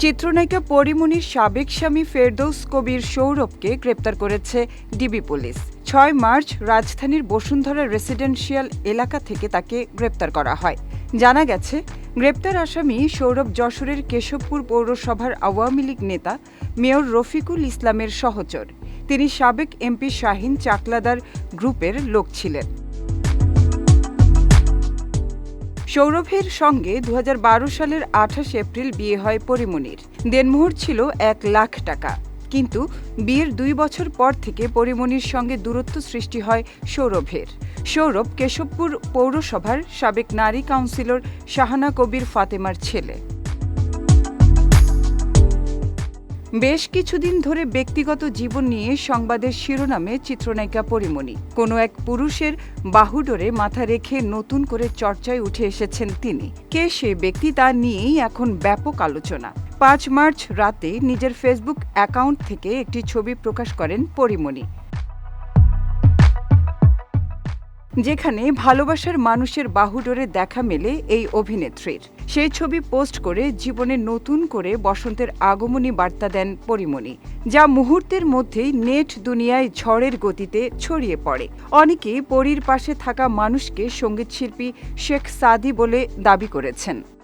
চিত্রনায়িকা পরিমণির সাবেক স্বামী ফেরদৌস কবির সৌরভকে গ্রেপ্তার করেছে ডিবি পুলিশ। ছয় মার্চ রাজধানীর বসুন্ধরা রেসিডেন্সিয়াল এলাকা থেকে তাকে গ্রেপ্তার করা হয়। জানা গেছে, গ্রেপ্তার আসামি সৌরভ যশোরের কেশবপুর পৌরসভার আওয়ামী লীগ নেতা মেয়র রফিকুল ইসলামের সহচর। তিনি সাবেক এমপি শাহিন চাকলাদার গ্রুপের লোক ছিলেন। সৌরভের সঙ্গে দু হাজার বারো সালের আঠাশ এপ্রিল বিয়ে হয় পরিমণির দেনমোহর ছিল এক লাখ টাকা। কিন্তু বিয়ের দুই বছর পর থেকে পরিমণির সঙ্গে দূরত্ব সৃষ্টি হয় সৌরভের। সৌরভ কেশবপুর পৌরসভার সাবেক নারী কাউন্সিলর শাহানা কবির ফাতেমার ছেলে। বেশ কিছুদিন ধরে ব্যক্তিগত জীবন নিয়ে সংবাদের শিরোনামে চিত্রনায়িকা পরিমণি। কোনো এক পুরুষের বাহুডোরে মাথা রেখে নতুন করে চর্চায় উঠে এসেছেন তিনি। কে সে ব্যক্তি তা নিয়েই এখন ব্যাপক আলোচনা। পাঁচ মার্চ রাতে নিজের ফেসবুক অ্যাকাউন্ট থেকে একটি ছবি প্রকাশ করেন পরিমণি। যেখানে ভালোবাসার মানুষের বাহুডোরে দেখা মেলে এই অভিনেত্রীর। সেই ছবি পোস্ট করে জীবনে নতুন করে বসন্তের আগমনী বার্তা দেন পরিমণি, যা মুহূর্তের মধ্যেই নেট দুনিয়ায় ঝড়ের গতিতে ছড়িয়ে পড়ে। অনেকে পরীর পাশে থাকা মানুষকে সঙ্গীতশিল্পী শেখ সাদি বলে দাবি করেছেন।